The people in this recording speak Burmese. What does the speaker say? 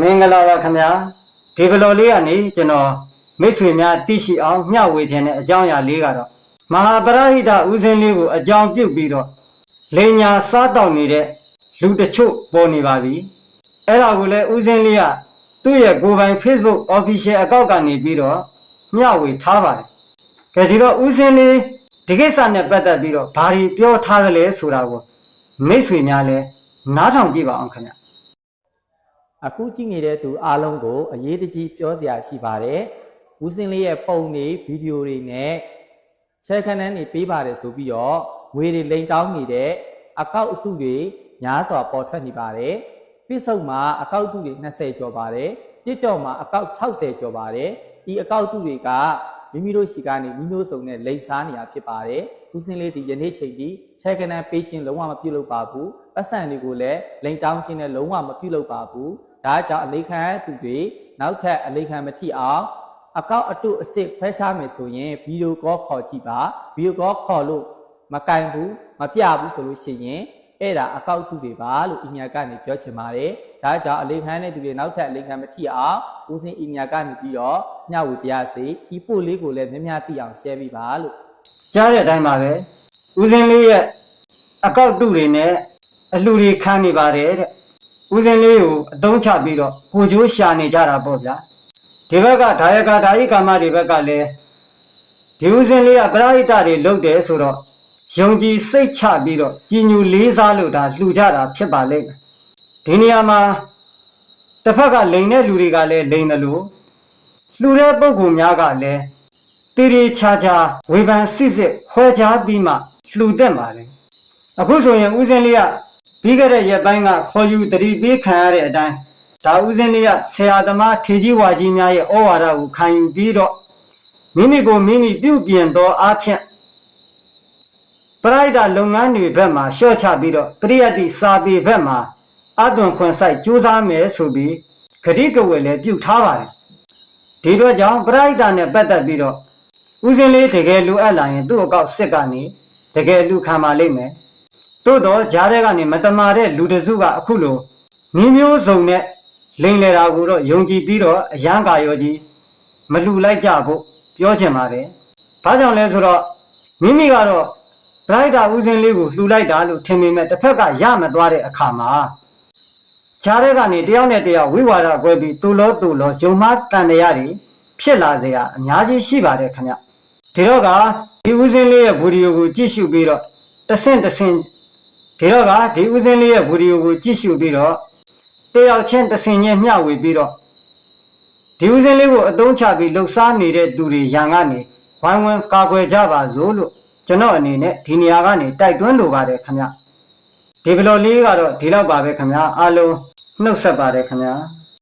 မင်္ဂလာပါခင်ဗျာဒီဘလော်လေးကနေကျွန်တော်မိတ်ဆွေများသိရှိအောင်မျှဝေခြင်းတဲ့အကြောင်းအရာလေးကတော့မဟာပရိဟိတဥစဉ်လေးကိုအကြောင်းပြုပြီးတော့လိန်ညာစားတောက်နေတဲ့လူတချို့ပေါ်နေပါပြီအဲ့ဒါကိုလည်းဥစဉ်လေးကသူ့ရဲ့ကိုယ်ပိုင် Facebook Official Account ကနေပြီးတော့မျှဝေထားပါတယ်ကဲဒီတော့ဥစဉ်လေးဒီကိစ္စနဲ့ပတ်သက်ပြီးတော့ဘာတွေပြောထားကြလဲဆိုတာကိုမိတ်ဆွေများလည်းနားထောင်ကြည့်ပါအောင်ခင်ဗျာ အခုကြည့်နေတဲ့သူအားလုံးကိုအရေးတကြီးပြောစရာရှိပါတယ်။ဦးစင်းလေးရဲ့ပုံတွေဗီဒီယိုတွေနဲ့ချဲခန်းတန်းတွေပေးပါတယ်ဆိုပြီးတော့ငွေတွေလိမ်တောင်းနေတဲ့အကောက်အတုတွေညားစွာပေါ်ထွက်နေပါတယ်။ Facebook မှာအကောက်အတုတွေ20ကျော်ပါတယ်။ TikTok မှာအကောက်60ကျော်ပါတယ်။ဒီအကောက်အတုတွေကမိမိတို့ရှိကနေမိမျိုးစုံနဲ့လိမ်စားနေတာဖြစ်ပါတယ်။ဦးစင်းလေးဒီယနေ့ချိန်ဒီချဲခန်းတန်းပေးခြင်းလုံးဝမပြုလုပ်ပါဘူး။ပတ်စံတွေကိုလည်းလိမ်တောင်းခြင်းနဲ့လုံးဝမပြုလုပ်ပါဘူး။ ဒါကြောင့်အလေးခံသူတွေနောက်ထပ်အလေးခံမထိအောင်အကောက်အတုအစ်စ်ဖဲရှားမယ်ဆိုရင်ဗီဒီယိုကောခေါ်ကြည့်ပါဗီဒီယိုကောခေါ်လို့မကင်ဘူးမပြဘူးဆိုလို့ရှိရင်အဲ့ဒါအကောက်အတုတွေပါလို့အီညာကနေပြောချင်ပါတယ်ဒါကြောင့်အလေးခံတဲ့သူတွေနောက်ထပ်အလေးခံမထိအောင်ဦးစင်းအီညာကနေပြီးတော့ညဝေပြစေဒီပို့လေးကိုလည်းများများသိအောင် share ပေးပါလို့ကြားတဲ့အတိုင်းပါပဲဦးစင်းလေးရဲ့အကောက်တုတွေနဲ့အလှူတွေခံနေပါတယ်တဲ့ ဦးစင်းလေးကိုအတုံးချပြီးတော့ကိုကျိုးရှာနေကြတာပေါ့ဗျာဒီဘက်ကဒါယကဒါယိကာမတွေဘက်ကလည်းဒီဦးစင်းလေးကပရိဟိတတွေလုပ်တယ်ဆိုတော့ယုံကြည်စိတ်ချပြီးတော့ကြည်ညိုလေးစားလို့ဒါလှူကြတာဖြစ်ပါလိမ့်မယ်ဒီနေရာမှာတစ်ဖက်ကလိန်တဲ့လူတွေကလည်းလိန်တယ်လို့လှူတဲ့ပုံကူများကလည်းတေရီချာချာဝေဖန်စစ်စစ်ခွဲခြားပြီးမှလှူသက်ပါလေအခုဆိုရင်ဦးစင်းလေးက ပြီးခဲ့တဲ့ရက်ပိုင်းကခေါ်ယူတတိပေးခံရတဲ့အတိုင်းဒါဦးစင်းလေးကဆရာသမားထေကြီးဝါကြီးများရဲ့ဩဝါဒကိုခံယူပြီးတော့မိမိကိုမိမိပြုပြင်သောအားဖြင့်ပရိုက်တာလုပ်ငန်းတွေဘက်မှာရှော့ချပြီးတော့ပရိယတ်တိစာပေဘက်မှာအသွင်ခွန်ဆိုင်စူးစမ်းမယ်ဆိုပြီးဂတိကဝယ်လည်းပြုထားပါတယ်ဒီတော့ကြောင့်ပရိုက်တာနဲ့ပတ်သက်ပြီးတော့ဦးစင်းလေးတကယ်လူအပ်လာရင်သူ့အကောက်စစ်ကနေတကယ်လူခံပါလိမ့်မယ်။ သို့တော့ဂျားတဲ့ကနေမတမာတဲ့လူတစုကအခုလိုမိမျိုးစုံနဲ့လိန်လေတာကိုတော့ယုံကြည်ပြီးတော့အရန်ကာရောကြီးမလူလိုက်ကြဖို့ပြောချင်ပါတယ်။ဘာကြောင့်လဲဆိုတော့မိမိကတော့ဘရိုက်တာဦးစင်းလေးကိုလှူလိုက်တာလို့ထင်ပေမဲ့တစ်ဖက်ကရမသွားတဲ့အခါမှာဂျားတဲ့ကနေတယောက်နဲ့တယောက်ဝိဝါဒကွဲပြီးတူလောတူလောယုံမှားတန်တရားတွေဖြစ်လာစေရအများကြီးရှိပါတယ်ခင်ဗျ။ဒီတော့ကဒီဦးစင်းလေးရဲ့ဗီဒီယိုကိုကြည့်ရှုပြီးတော့တစ်ဆင့်တစ်ဆင့် ဒီတော့ကဒီဦးစင်းလေးရဲ့ဗီဒီယိုကိုကြည့်ရှုပြီးတော့တယောက်ချင်းတစ်ဆင့်ချင်းမျှဝေပြီးတော့ဒီဦးစင်းလေးကိုအသုံးချပြီးလှုပ်ရှားနေတဲ့သူတွေရန်ကနေဝိုင်းဝန်းကာကွယ်ကြပါစို့လို့ကျွန်တော်အနေနဲ့ဒီနေရာကနေတိုက်တွန်းလိုပါတယ်ခင်ဗျဒီဘလော်လေးကတော့ဒီလောက်ပါပဲခင်ဗျအားလုံးနှုတ်ဆက်ပါတယ်ခင်ဗျ